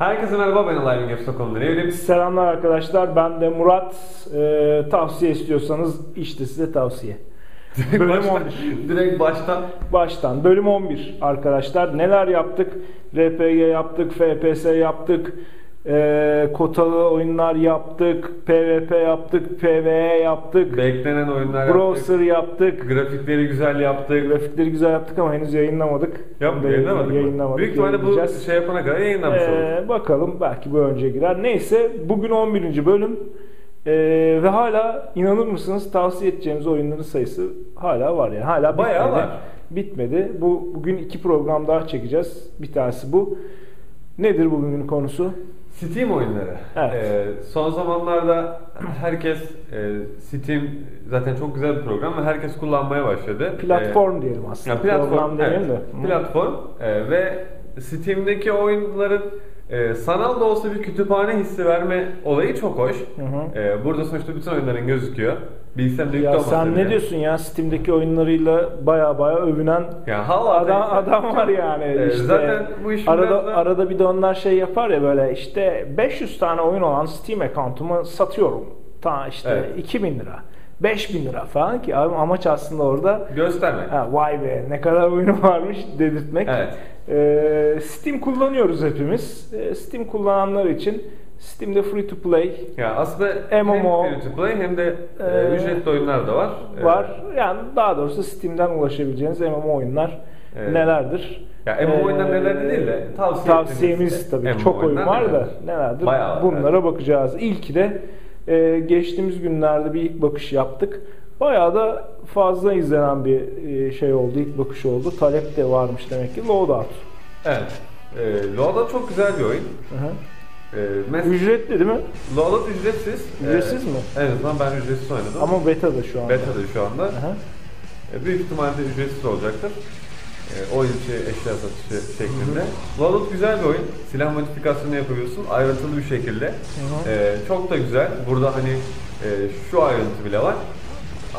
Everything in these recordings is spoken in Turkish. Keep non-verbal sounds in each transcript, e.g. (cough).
Herkese merhaba ben Alive Games Stockholm'dan evrim. Selamlar arkadaşlar. Ben de Murat. Ee, tavsiye istiyorsanız işte size tavsiye. Direkt Bölüm baştan, 11. (laughs) direkt baştan Baştan. Bölüm 11 arkadaşlar. Neler yaptık? RPG yaptık, FPS yaptık. Ee, kotalı oyunlar yaptık. PvP yaptık. PvE yaptık. beklenen oyunlar yaptık. Browser yaptık. Grafikleri güzel yaptık. Grafikleri güzel yaptık ama henüz yayınlamadık. Yap, yayınlamadık? Yayınlamadık. Büyük ihtimalle bu şey yapana kadar yayınlamış. Ee, bakalım belki bu önce girer. Neyse bugün 11. bölüm Ee, ve hala inanır mısınız tavsiye edeceğimiz oyunların sayısı hala var yani hala bitmedi. Bayağı var. Bitmedi. Bu bugün iki program daha çekeceğiz. Bir tanesi bu. Nedir bugünün konusu? Steam oyunları. Evet. Ee, son zamanlarda herkes e, Steam zaten çok güzel bir program ve herkes kullanmaya başladı. Platform diyelim Ee, aslında. ya platform, program evet, de. Hı. platform e, ve Steam'deki oyunların e, sanal da olsa bir kütüphane hissi verme olayı çok hoş. Hı hı. E, burada sonuçta bütün oyunların gözüküyor. Bilgisayarda yüklü Ya sen ne diyorsun ya Steam'deki oyunlarıyla baya baya övünen Ya hala adam da- adam var yani. Ee, işte zaten bu iş arada biraz da- arada bir de onlar şey yapar ya böyle işte 500 tane oyun olan Steam account'umu satıyorum. Ta işte Evet. 2000 lira. 5000 lira falan ki abi amaç aslında orada Göstermek. ha, vay be ne kadar oyunu (laughs) varmış dedirtmek. Evet. Ee, Steam kullanıyoruz hepimiz. Ee, Steam kullananlar için Steam'de free to play Ya aslında MMO, hem free to play hem de e, e, ücretli oyunlar da var. Var. Yani daha doğrusu Steam'den ulaşabileceğiniz MMO oyunlar Evet. nelerdir? Ya MMO oyunlar Ee, neler değil de tavsiye tavsiyemiz tabii MMO çok oyun var da nelerdir? nelerdir? Bayağı Bunlara evet. bakacağız. İlki de e, geçtiğimiz günlerde bir ilk bakış yaptık. Bayağı da fazla izlenen bir e, şey oldu, ilk bakış oldu. Talep de varmış demek ki. Loadout. Evet. E, Loadout çok güzel bir oyun. Hı hı. E, mes- Ücretli değil mi? Loadout ücretsiz. Ücretsiz mi? En azından ben ücretsiz oynadım. Ama beta'da şu anda. Beta'da şu anda. Hı hı. E, büyük ihtimalle ücretsiz olacaktır. E, oyun içi eşya satışı şeklinde. Loadout güzel bir oyun. Silah modifikasyonu yapabiliyorsun ayrıntılı bir şekilde. E, çok da güzel. Burada hani e, şu ayrıntı bile var.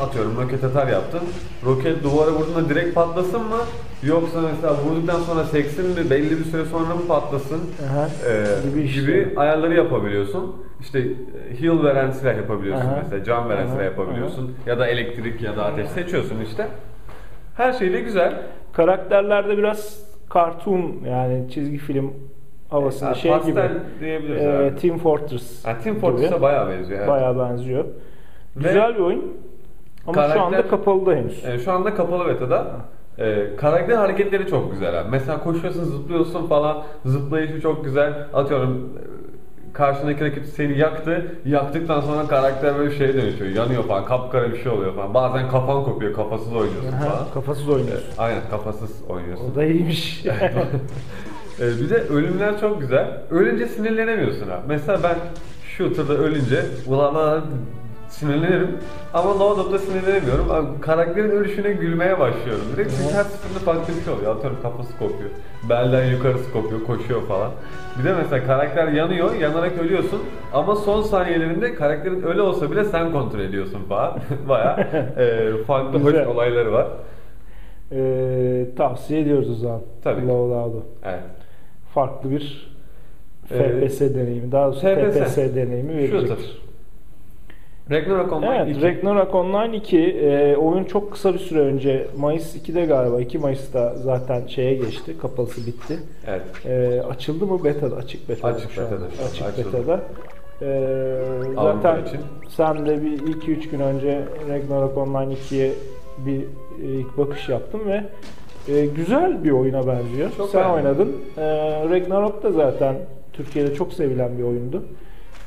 Atıyorum roket atar yaptın. Roket duvara vurduğunda direkt patlasın mı? Yoksa mesela vurduktan sonra seksin mi? Belli bir süre sonra mı patlasın? Aha, E, gibi gibi, işte. ayarları yapabiliyorsun. İşte e, heal veren silah yapabiliyorsun Aha. mesela. Can veren Aha, silah yapabiliyorsun. Ya da elektrik ya da ateş seçiyorsun işte. Her şey de güzel. Karakterlerde biraz cartoon yani çizgi film havasında Ha, şey pastel gibi. diyebiliriz E, herhalde. Team Fortress. Ha, Team. Fortress'a bayağı benziyor. Evet. Bayağı benziyor. Ve- Güzel bir oyun. Ama Karakter- şu anda kapalı da henüz. E, şu anda kapalı beta'da. E, karakter hareketleri çok güzel abi. Mesela koşuyorsun, zıplıyorsun falan. Zıplayışı çok güzel. Atıyorum karşındaki rakip seni yaktı. Yaktıktan sonra karakter böyle şeye dönüşüyor. Yanıyor falan. Kapkara bir şey oluyor falan. Bazen kafan kopuyor. Kafasız oynuyorsun falan. kafasız oynuyorsun. Aynen kafasız oynuyorsun. O da iyiymiş. (laughs) Ee, bir de ölümler çok güzel. Ölünce sinirlenemiyorsun abi. Mesela ben shooter'da ölünce ulan sinirlenirim. Ama Loadout'ta sinirlenemiyorum. Abi, karakterin ölüşüne gülmeye başlıyorum. Direkt çünkü her seferinde farklı bir şey oluyor. Atıyorum kafası kopuyor. Belden yukarısı kopuyor, koşuyor falan. Bir de mesela karakter yanıyor, yanarak ölüyorsun. Ama son saniyelerinde karakterin ölü olsa bile sen kontrol ediyorsun falan. (laughs) Baya farklı hoş Güzel. olayları var. Ee, tavsiye ediyoruz o zaman. Tabii. Loadout'u. Evet. Farklı bir FPS deneyimi. Daha doğrusu FPS. FPS deneyimi verecektir. Shooter. Ragnarok Online Evet, 2. Ragnarok Online 2 e, oyun çok kısa bir süre önce Mayıs 2'de galiba 2 Mayıs'ta zaten şeye geçti. Kapalısı bitti. Evet. E, açıldı mı beta'da? Açık beta'da. Açık beta'da an, Açık açıldı. beta'da. E, zaten için. sen de bir 2-3 gün önce Ragnarok Online 2'ye bir e, ilk bakış yaptım ve e, güzel bir oyuna benziyor. Çok sen beğendim. oynadın. E, Ragnarok da zaten Türkiye'de çok sevilen bir oyundu.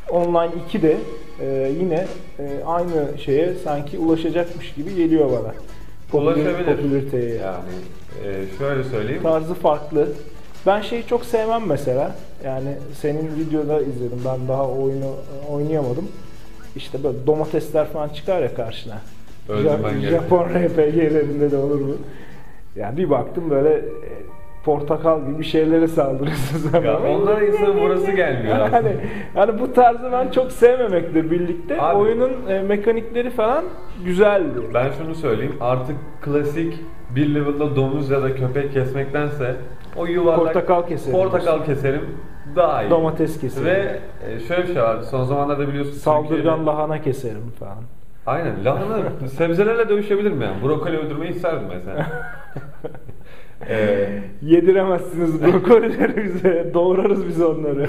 Online 2 de e, yine e, aynı şeye sanki ulaşacakmış gibi geliyor bana. Popüler- Ulaşabilir. Popülariteye. Yani e, şöyle söyleyeyim. Tarzı farklı. Ben şeyi çok sevmem mesela. Yani senin videoda izledim. Ben daha oyunu oynayamadım. İşte böyle domatesler falan çıkar ya karşına. Gerekiyor. Japon RPG'lerinde de olur bu. Yani bir baktım böyle e, portakal gibi şeylere saldırıyorsun sen. Ya onlara insanın burası gelmiyor. yani, aslında. yani bu tarzı ben çok sevmemekle birlikte Abi- oyunun e, mekanikleri falan güzeldi. Ben şunu söyleyeyim artık klasik bir level'da domuz ya da köpek kesmektense o yuvarlak Portakal keserim. portakal keserim daha iyi. Domates keserim. Ve e, şöyle bir şey var. Son zamanlarda biliyorsun Saldırgan Türkiye'de- lahana keserim falan. Aynen. Lahana sebzelerle dövüşebilirim yani. Brokoli öldürmeyi isterdim mesela. (laughs) Ee, Yediremezsiniz (laughs) brokolileri bize. Doğrarız biz onları.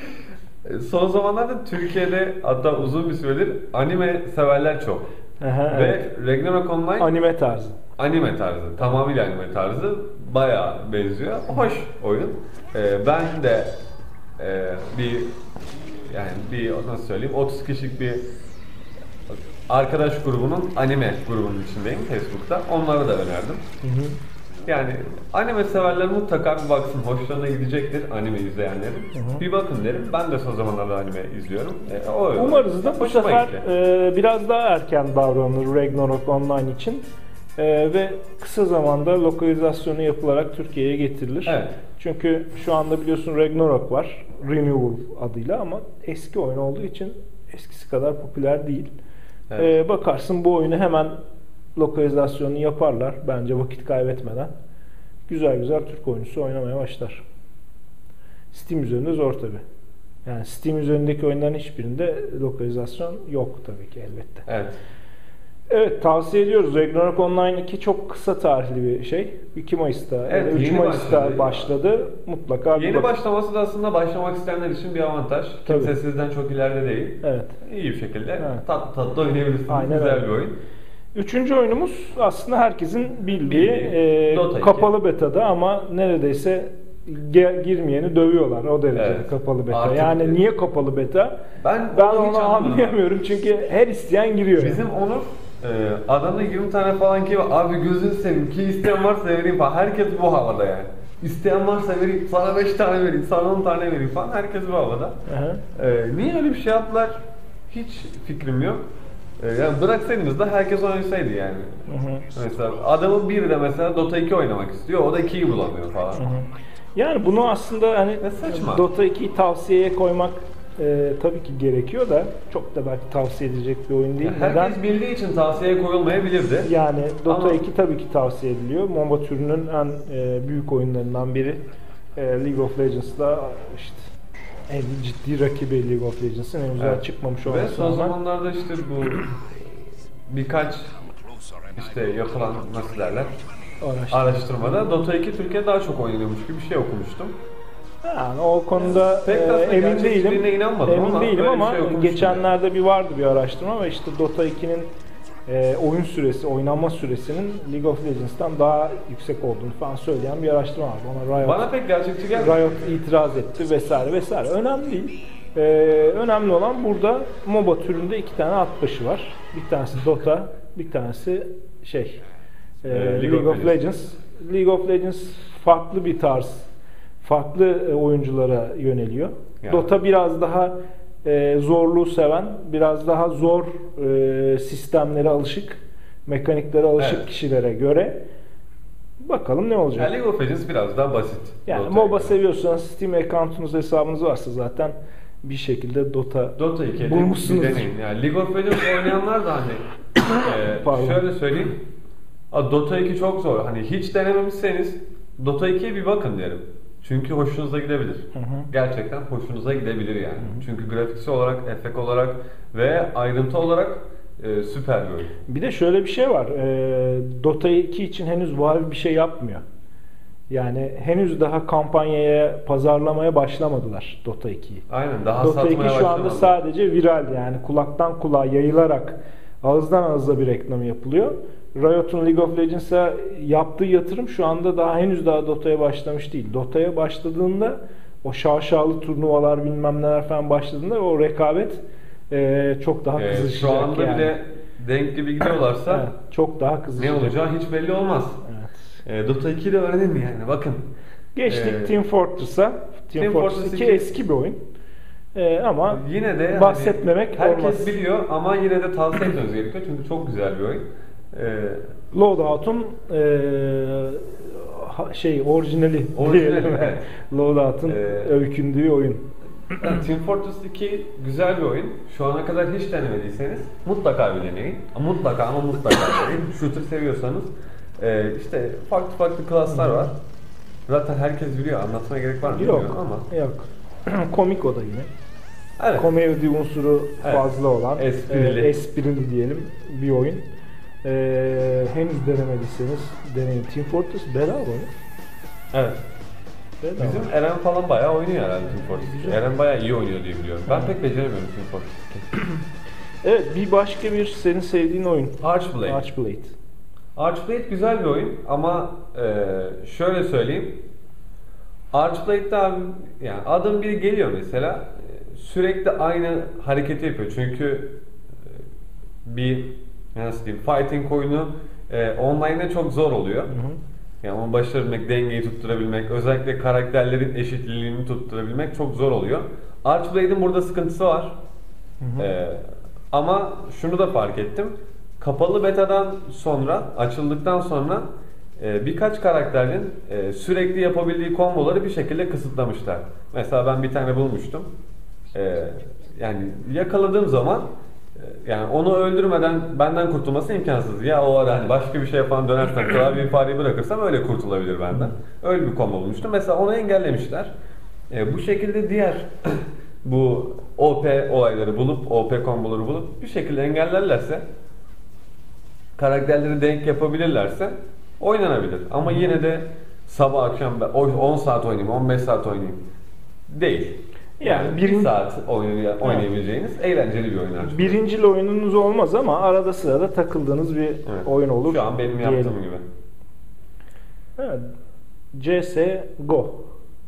(laughs) son zamanlarda Türkiye'de hatta uzun bir süredir anime severler çok. Aha, Ve evet. Ragnarok Online Anime tarzı. anime tarzı. Tamamıyla anime tarzı. Bayağı benziyor. Hoş oyun. Ee, ben de e, bir yani bir nasıl söyleyeyim 30 kişilik bir arkadaş grubunun anime grubunun içindeyim Facebook'ta. Onlara da önerdim. Hı hı. Yani anime severler mutlaka bir baksın. Hoşlarına gidecektir anime izleyenlerin. hı. Bir bakın derim. Ben de son zamanlarda anime izliyorum. E, o öyle. Umarız da bu Hoşuma sefer gitti. e, biraz daha erken davranılır Ragnarok Online için. E, ve kısa zamanda lokalizasyonu yapılarak Türkiye'ye getirilir. Evet. Çünkü şu anda biliyorsun Ragnarok var. Renewal adıyla ama eski oyun olduğu için eskisi kadar popüler değil. Evet. E, bakarsın bu oyunu hemen lokalizasyonunu yaparlar. Bence vakit kaybetmeden. Güzel güzel Türk oyuncusu oynamaya başlar. Steam üzerinde zor tabi. Yani Steam üzerindeki oyunların hiçbirinde lokalizasyon yok tabii ki elbette. Evet. Evet tavsiye ediyoruz. Ragnarok Online 2 çok kısa tarihli bir şey. 2 Mayıs'ta, Evet, ya da 3 yeni Mayıs'ta başladı. başladı. Mutlaka Yeni bakın. başlaması da aslında başlamak isteyenler için bir avantaj. Kimse Tabii. sizden çok ileride değil. Evet. İyi bir şekilde Evet. tatlı tatlı oynayabilirsiniz. Aynen Güzel öyle. bir oyun. Üçüncü oyunumuz aslında herkesin bildiği, e, Dota 2. kapalı betada ama neredeyse girmeyeni dövüyorlar o derecede Evet. kapalı beta. Artık- yani niye kapalı beta? Ben, Ben onu onu anlayamıyorum çünkü her isteyen giriyor. Bizim Onur e, adamda 20 tane falan ki. Abi gözünü seveyim ki isteyen varsa vereyim falan. Herkes bu havada yani. İsteyen varsa vereyim, sana 5 tane vereyim, sana 10 tane vereyim falan. Herkes bu havada. Aha. E, niye öyle bir şey yaptılar? Hiç fikrim yok. E, yani bıraksaydınız da herkes oynasaydı yani. Hı hı. Mesela adamın biri de mesela Dota 2 oynamak istiyor. O da 2'yi bulamıyor falan. Hı hı. Yani bunu aslında hani Ne saçma. Dota 2'yi tavsiyeye koymak e, tabii ki gerekiyor da çok da belki tavsiye edilecek bir oyun değil. Yani herkes Neden? bildiği için tavsiye koyulmayabilirdi. Yani Dota Ama- 2 tabii ki tavsiye ediliyor. MOBA türünün en e, büyük oyunlarından biri. E, League of Legends'da işte en ciddi rakibi League of Legends'ın henüz daha Evet. çıkmamış Ve olması son rağmen. zamanlarda işte bu birkaç işte yapılan nasıl derler Araştırma. araştırmada Dota 2 Türkiye daha çok oynanıyormuş gibi bir şey okumuştum. Yani o konuda Pek e, emin değilim. emin ama değilim ama şey okumuştum geçenlerde bir vardı bir araştırma ve işte Dota 2'nin e, oyun süresi, oynanma süresinin League of Legends'tan daha yüksek olduğunu falan söyleyen bir araştırma vardı. Ona Riot, Bana pek gerçekçi gelmedi. Riot itiraz etti vesaire vesaire. Önemli değil. E, önemli olan burada MOBA türünde iki tane at başı var. Bir tanesi Dota, bir tanesi şey e, League League, of of Legends. League of Legends farklı bir tarz, farklı e, oyunculara yöneliyor. Yani. Dota biraz daha e, zorluğu seven, biraz daha zor e, sistemlere alışık, mekaniklere alışık Evet. kişilere göre bakalım ne olacak. Yani League of Legends biraz daha basit. Yani Dota'ya MOBA seviyorsanız Steam account'unuz hesabınız varsa zaten bir şekilde Dota Dota 2'de bir bulmuşsunuzdur. deneyin. Yani League of Legends oynayanlar da hani (coughs) e, Pardon. şöyle söyleyeyim. Dota 2 çok zor. Hani hiç denememişseniz Dota 2'ye bir bakın derim. Çünkü hoşunuza gidebilir. Hı hı. Gerçekten hoşunuza gidebilir yani. Çünkü grafiksel olarak, efekt olarak ve ayrıntı olarak e, süper bir oyun. Bir de şöyle bir şey var. E, Dota 2 için henüz Valve bir şey yapmıyor. Yani henüz daha kampanyaya, pazarlamaya başlamadılar Dota 2'yi. Aynen daha Dota 2 satmaya şu anda sadece viral yani kulaktan kulağa yayılarak ağızdan ağıza bir reklamı yapılıyor. Riot'un League of Legends'a yaptığı yatırım şu anda daha henüz daha Dota'ya başlamış değil. Dota'ya başladığında o şaşalı turnuvalar bilmem neler falan başladığında o rekabet e, çok daha E, kızışacak şu anda yani. bile denk gibi gidiyorlarsa Evet, çok daha ne kızışacak. olacağı hiç belli olmaz. Evet. E, Dota 2'yi de öğrenin yani bakın. Geçtik Ee, Team Fortress'a. Team, Team Fortress Fortress 2 2 eski bir oyun. E, ama Yine de bahsetmemek herkes olmaz. biliyor ama yine de tavsiye etmemiz gerekiyor çünkü çok güzel bir oyun. Ee, Loadout'un e, ha- şey orijinali Orijinali, evet. (laughs) Loadout'un Ee, öykündüğü oyun. Team Fortress 2 güzel bir oyun. Şu ana kadar hiç denemediyseniz mutlaka bir deneyin. Mutlaka ama mutlaka deneyin. Shooter seviyorsanız e, işte farklı farklı klaslar var. Zaten herkes biliyor. Anlatmaya gerek var mı bilmiyorum Yok ama. yok. (clears throat) Komik o da yine. Evet. Komedi unsuru Evet. fazla olan, Esprili. e, esprili diyelim bir oyun. E, henüz denemediyseniz deneyin. Team Fortress bedava oyun. evet. Bedava. Bizim Eren falan bayağı oynuyor herhalde Team Fortress 2. Güzel. Eren bayağı iyi oynuyor diye biliyorum. Ben pek beceremiyorum Team Fortress 2. (clears throat) Evet bir başka bir senin sevdiğin oyun. Archblade. Archblade. Archblade güzel bir oyun ama e, şöyle söyleyeyim. Archblade'de abi yani adam biri geliyor mesela sürekli aynı hareketi yapıyor. Çünkü e, bir nasıl diyeyim fighting oyunu e, online'da çok zor oluyor. Hı hı. Yani onu başarabilmek, dengeyi tutturabilmek, özellikle karakterlerin eşitliliğini tutturabilmek çok zor oluyor. Archblade'in burada sıkıntısı var. Hı hı. Ee, ama şunu da fark ettim. Kapalı betadan sonra, açıldıktan sonra e, birkaç karakterin e, sürekli yapabildiği komboları bir şekilde kısıtlamışlar. Mesela ben bir tane bulmuştum. E, yani yakaladığım zaman e, yani onu öldürmeden benden kurtulması imkansız. Ya o ara hani başka bir şey yapan dönersem (clears throat) klavyeyi fareyi bırakırsam öyle kurtulabilir benden. Öyle bir combo bulmuştum. Mesela onu engellemişler. E, bu şekilde diğer (clears throat) bu OP olayları bulup, OP komboları bulup bir şekilde engellerlerse karakterleri denk yapabilirlerse oynanabilir. Ama yine de sabah akşam ben oy- 10 saat oynayayım, 15 saat oynayayım değil. Yani birin- 1 saat oynay- oynayabileceğiniz eğlenceli bir oyun artık. Birincil oyununuz olmaz ama arada sırada takıldığınız bir Evet. oyun olur. Şu an benim diyelim. yaptığım gibi. Evet. CS Go.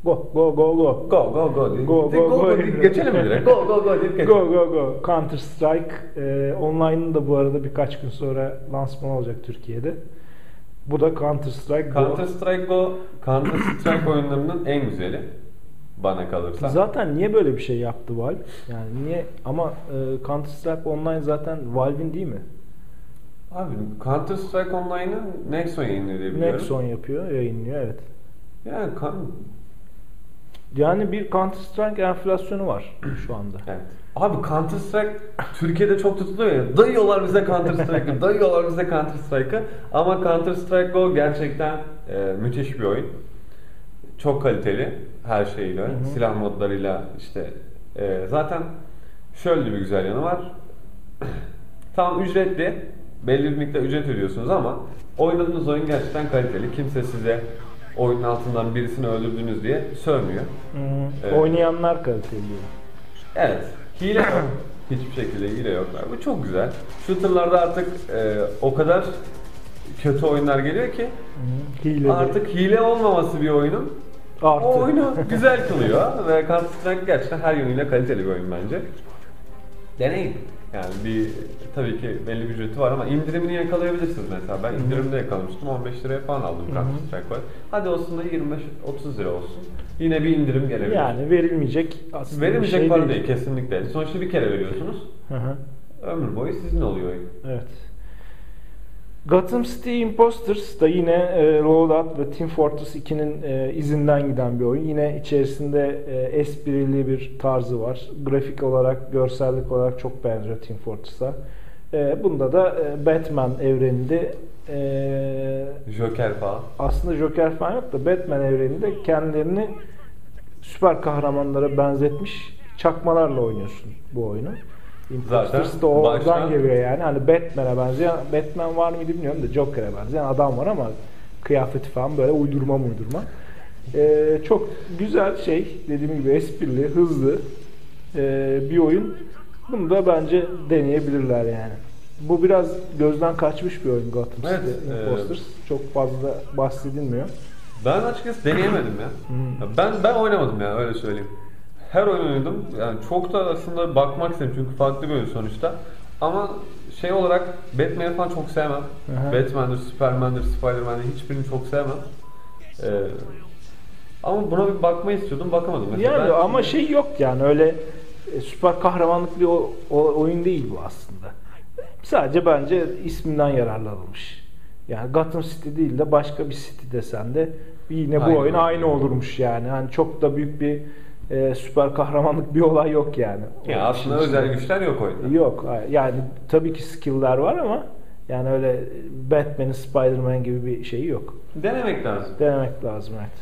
Go go go go. Go go go diye. Go, De- go, go. deyip geçelim mi direkt? (laughs) Go go go deyip geçelim. Go go go. Counter Strike e, online'ın da bu arada birkaç gün sonra lansman olacak Türkiye'de. Bu da Counter Strike Go. Counter Strike Go, Counter Strike oyunlarının en güzeli bana kalırsa. Zaten niye böyle bir şey yaptı Valve? Yani niye ama e, Counter Strike Online zaten Valve'in değil mi? Abi Counter Strike Online'ın Nexon yayınlıyor diye biliyorum. Nexon yapıyor, yayınlıyor evet. Yani kan... Yani bir Counter Strike enflasyonu var şu anda. Evet. Abi Counter Strike Türkiye'de çok tutuluyor ya. Dayıyorlar bize Counter Strike'ı, (laughs) dayıyorlar bize Counter Strike'ı. Ama Counter Strike Go gerçekten e, müthiş bir oyun. Çok kaliteli her şeyiyle, hı. silah modlarıyla işte. e, zaten şöyle bir güzel yanı var. (clears throat) Tam ücretli, belli bir miktar ücret ödüyorsunuz ama oynadığınız oyun gerçekten kaliteli. Kimse size oyunun altından birisini öldürdünüz diye sövmüyor. Hmm, Evet. Oynayanlar kaliteli. Evet. Hile yok. (clears throat) Hiçbir şekilde hile yok. Bu çok güzel. Shooter'larda artık e, o kadar kötü oyunlar geliyor ki Hmm, Hile artık hile olmaması bir oyunun Artı. o oyunu güzel kılıyor ve Counter gerçekten her yönüyle kaliteli bir oyun bence. Deneyin. Yani bir tabii ki belli bir ücreti var ama indirimini yakalayabilirsiniz mesela. Ben indirimde yakalamıştım. 15 liraya falan aldım. Counter Strike var. Hadi olsun da 25-30 lira olsun. Yine bir indirim gelebilir. yani verilmeyecek aslında bir Verilmeyecek şey para değil. kesinlikle. Sonuçta bir kere veriyorsunuz. Hı hı. Ömür boyu sizin oluyor. Evet. Gotham City Imposters da yine e, Loadout ve Team Fortress 2'nin e, izinden giden bir oyun. Yine içerisinde e, esprili bir tarzı var. Grafik olarak, görsellik olarak çok benziyor Team Fortress'a. E, bunda da e, Batman evreninde e, Joker falan. aslında Joker falan yok da Batman evreninde kendilerini süper kahramanlara benzetmiş çakmalarla oynuyorsun bu oyunu. Imposters Zaten da oradan baştan- geliyor yani. Hani Batman'e benzeyen, Batman var mıydı bilmiyorum da Joker'e benzeyen adam var ama kıyafeti falan böyle uydurma uydurma. Ee, çok güzel şey, dediğim gibi esprili, hızlı ee, bir oyun. Bunu da bence deneyebilirler yani. Bu biraz gözden kaçmış bir oyun Gotham Evet, City e, Imposters. Çok fazla bahsedilmiyor. Ben açıkçası deneyemedim ya. Hmm. Ya Ben ben oynamadım ya öyle söyleyeyim. Her oyun oynadım. Yani çok da aslında bakmak istedim çünkü farklı bir oyun sonuçta. Ama şey olarak Batman'i falan çok sevmem. Aha. Batman'dir, Superman'dir, Spider-Man'dir hiçbirini çok sevmem. Ee, ama buna bir bakmayı istiyordum, bakamadım. Mesela Yani ben- ama şey yok yani öyle e, süper kahramanlık bir o- o- oyun değil bu aslında. Sadece bence isminden yararlanılmış. Yani Gotham City değil de başka bir city desen de yine bu Aynı oyun oyun. aynı olurmuş yani. Hani çok da büyük bir e, süper kahramanlık bir olay yok yani. Ya O aslında özel güçler yok oyunda. Yok. Yani tabii ki skill'ler var ama yani öyle Batman'in Spider-Man gibi bir şeyi yok. Denemek lazım. Denemek lazım evet.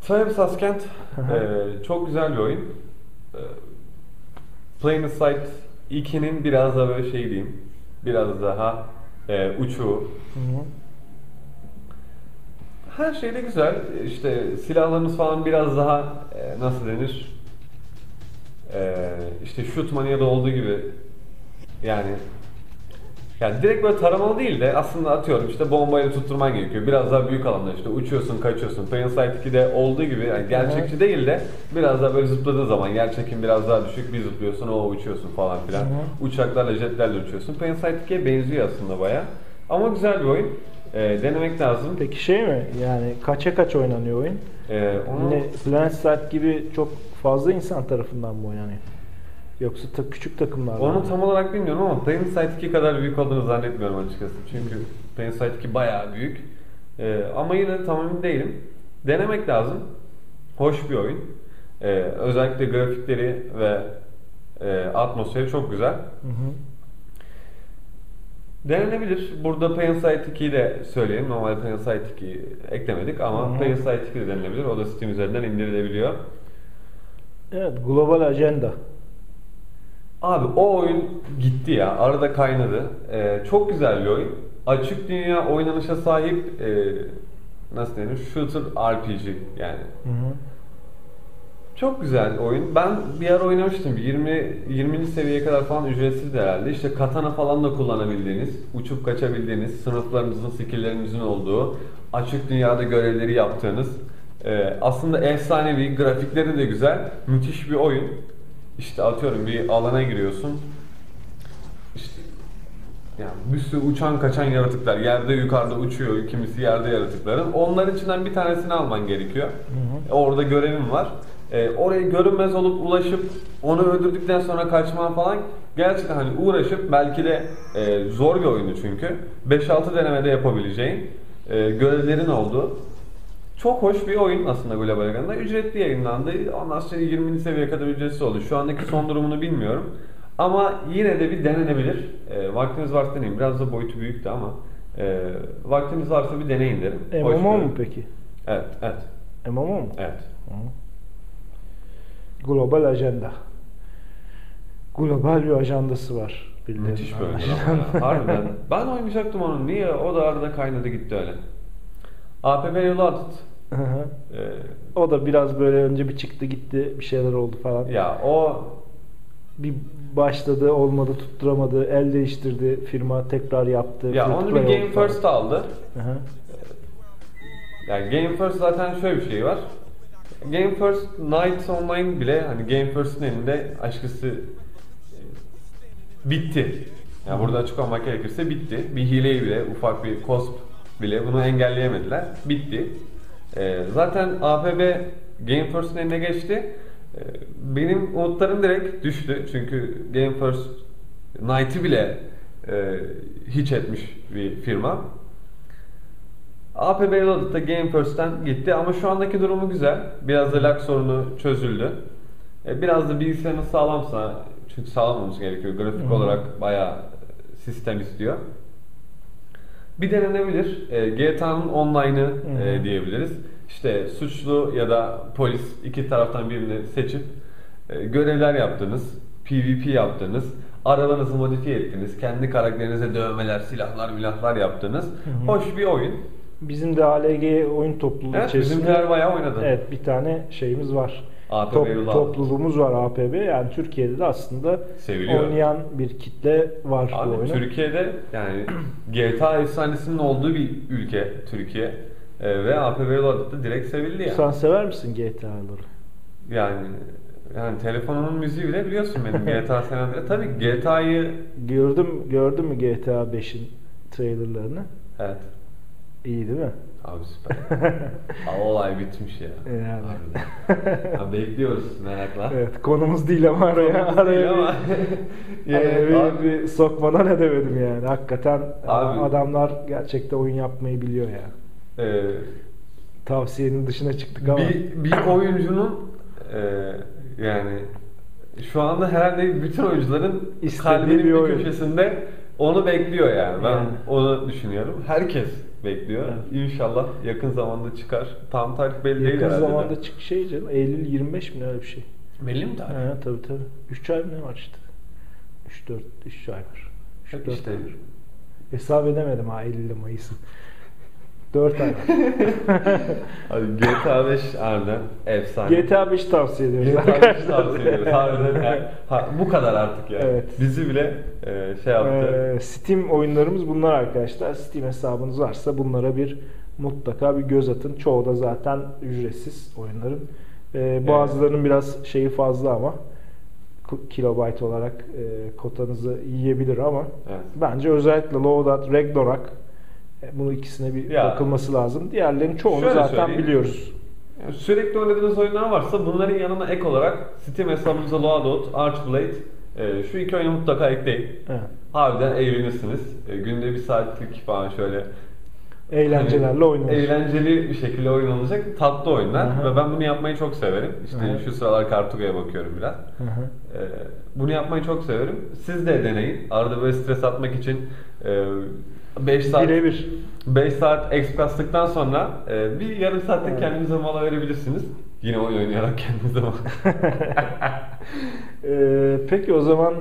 Travis Askent e, çok güzel bir oyun. E, Plain Sight 2'nin biraz daha böyle şey diyeyim. Biraz daha e, uçuğu. Hı hı. Her şey de güzel. İşte silahlarımız falan biraz daha e, nasıl denir? E, işte shoot mania'da olduğu gibi yani yani direkt böyle taramalı değil de aslında atıyorum işte bombayla tutturman gerekiyor. Biraz daha büyük alanda işte uçuyorsun, kaçıyorsun. Plain Sight 2'de olduğu gibi yani gerçekçi değil de biraz daha böyle zıpladığı zaman yer çekim biraz daha düşük bir zıplıyorsun o uçuyorsun falan filan. Hı Uçaklarla jetlerle uçuyorsun. Plain Sight 2'ye benziyor aslında baya. Ama güzel bir oyun. E, denemek lazım. Peki şey mi? Yani kaça kaç oynanıyor oyun? E, onu Yine Planet gibi çok fazla insan tarafından mı oynanıyor? Yoksa ta, küçük takımlar mı? Onu tam olarak bilmiyorum ama Plain Sight 2 kadar büyük olduğunu zannetmiyorum açıkçası. Çünkü Plain Sight 2 bayağı büyük. Ee, ama yine de tam emin değilim. Denemek lazım. Hoş bir oyun. Ee, özellikle grafikleri ve e, atmosferi çok güzel. Hı hı. Denenebilir. Burada Plain Sight 2'yi de söyleyelim. Normalde Plain Sight 2'yi eklemedik ama Hı hı. Plain Sight 2 de denilebilir. O da Steam üzerinden indirilebiliyor. Evet, Global Agenda. Abi o oyun gitti ya. Arada kaynadı. Ee, çok güzel bir oyun. Açık dünya oynanışa sahip e, nasıl denir? Shooter RPG yani. Hı hı. Çok güzel oyun. Ben bir ara oynamıştım. 20 20. seviyeye kadar falan ücretsizdi herhalde. İşte katana falan da kullanabildiğiniz, uçup kaçabildiğiniz, sınıflarınızın, skilllerinizin olduğu, açık dünyada görevleri yaptığınız, e, aslında efsanevi, grafikleri de güzel, müthiş bir oyun. İşte atıyorum bir alana giriyorsun. İşte yani bir sürü uçan kaçan yaratıklar yerde yukarıda uçuyor, kimisi yerde yaratıkların. Onların içinden bir tanesini alman gerekiyor. hı. Orada görevim var. Ee, oraya görünmez olup ulaşıp onu öldürdükten sonra kaçman falan gerçekten hani uğraşıp belki de e, zor bir oyunu çünkü 5-6 denemede yapabileceğin e, görevlerin olduğu çok hoş bir oyun aslında Global Agenda'da. Ücretli yayınlandı. Ondan sonra 20. seviyeye kadar ücretsiz oldu. Şu andaki son durumunu bilmiyorum. Ama yine de bir denenebilir. E, vaktiniz varsa deneyin. Biraz da boyutu büyüktü ama e, vaktiniz varsa bir deneyin derim. Bir MMO mu peki? Evet, evet, MMO mu? evet. Hı. Global Agenda. Global bir ajandası var. birilerinin Müthiş bir ya. Harbiden. Ben oynayacaktım onu. Niye? O da arada kaynadı gitti öyle. APB. Hı hı. Ee, o da biraz böyle önce bir çıktı gitti bir şeyler oldu falan. ya o Bir başladı olmadı tutturamadı el değiştirdi firma tekrar yaptı. ya onu bir Game falan. First aldı. Hı hı. Yani Game First zaten şöyle bir şey var. Game First Night Online bile hani Game First'ın elinde aşkısı e, bitti. Yani burada açık olmak gerekirse bitti. Bir hileyi bile, ufak bir cosp bile bunu engelleyemediler. Bitti. Ee, zaten APB Game First'ın eline geçti. Ee, benim umutlarım direkt düştü. Çünkü Game First Night'ı bile e, hiç etmiş bir firma. APB Reloaded da Game First'ten gitti ama şu andaki durumu güzel. Biraz da lag sorunu çözüldü. E, Biraz da bilgisayarınız sağlamsa, çünkü sağlam olması gerekiyor. Grafik Hı hı. olarak bayağı sistem istiyor. Bir denenebilir. E, GTA'nın online'ı e, diyebiliriz. İşte suçlu ya da polis iki taraftan birini seçip e, görevler yaptınız, PvP yaptınız, arabanızı modifiye ettiniz, kendi karakterinize dövmeler, silahlar, milahlar yaptınız. hı. Hoş bir oyun. Bizim de ALG oyun topluluğu Evet, içerisinde bizimkiler bayağı oynadı. Evet bir tane şeyimiz var. APB Top- Reloaded. topluluğumuz var APB. Yani Türkiye'de de aslında Seviliyor. oynayan bir kitle var bu Abi oyunu. Türkiye'de yani (clears throat) GTA efsanesinin olduğu bir ülke Türkiye. E, ve APB Reloaded'da direkt sevildi yani. Sen sever misin GTA'ları? Yani yani telefonumun müziği bile biliyorsun benim GTA San Andreas. Tabii GTA'yı Gördüm gördün mü GTA 5'in trailerlarını? evet. İyi değil mi? Abi süper. (laughs) Aa, olay bitmiş ya. Yani. Harbiden. Ha, bekliyoruz merakla. Evet konumuz değil ama araya Konumuz araya değil ama. bir, (laughs) Yani araya bir, abi- bir sokmadan edemedim yani. Hakikaten Abi- adamlar gerçekten oyun yapmayı biliyor ya. Ee, Tavsiyenin dışına çıktık ama. bir, bir oyuncunun e, yani şu anda herhalde bütün oyuncuların İstediği kalbinin bir bir, köşesinde onu bekliyor yani. Ben Yani. onu düşünüyorum. Herkes bekliyor. Evet. İnşallah yakın zamanda çıkar. Tam tarih belli değil Yakın herhalde. de. zamanda çık şey canım. Eylül 25 mi ne öyle bir şey. Belli mi tarih? Ha, tabii tabii. 3 ay mı ne var işte. 3 4 3 ay var. 3 Yok 4 işte. ay var. Hesap edemedim ha Eylül ile Mayıs'ı. 4 ay. (laughs) Abi GTA 5 harbiden efsane. GTA 5 tavsiye ediyoruz GTA 5 arkadaşlar. (laughs) tavsiye ediyoruz. Harbiden yani, ha, bu kadar artık yani. Evet. Bizi bile e, şey yaptı. Ee, Steam oyunlarımız bunlar arkadaşlar. Steam hesabınız varsa bunlara bir mutlaka bir göz atın. Çoğu da zaten ücretsiz oyunların. Ee, bazılarının biraz şeyi fazla ama kilobayt olarak e, kotanızı yiyebilir ama Evet. bence özellikle Loadout, Ragnarok bunu ikisine bir Ya. bakılması lazım. Diğerlerinin çoğunu Şöyle zaten söyleyeyim. biliyoruz. Yani sürekli oynadığınız oyunlar varsa bunların yanına ek olarak Steam hesabınıza Loadout, Archblade e, şu iki oyunu mutlaka ekleyin. Evet. Harbiden eğlenirsiniz. E, günde bir saatlik falan şöyle Eğlencelerle hani oynanır. Eğlenceli bir şekilde oynanacak tatlı oyunlar Aha. ve ben bunu yapmayı çok severim. İşte Aha. şu sıralar Kartuga'ya bakıyorum biraz. Hı. Ee, bunu yapmayı çok severim. Siz de deneyin. Arada böyle stres atmak için 5 saat Birebir. 5 saat exp kastıktan sonra e, bir yarım saatte Evet. kendinize mola verebilirsiniz. Yine oyun oynayarak kendinize mola. (laughs) Ee, peki o zaman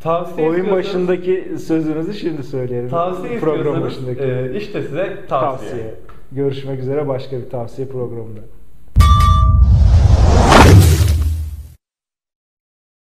tavsiye oyun başındaki sözünüzü şimdi söyleyelim. tavsiye Program başındaki e, işte size tavsiye. tavsiye. Görüşmek üzere başka bir tavsiye programında.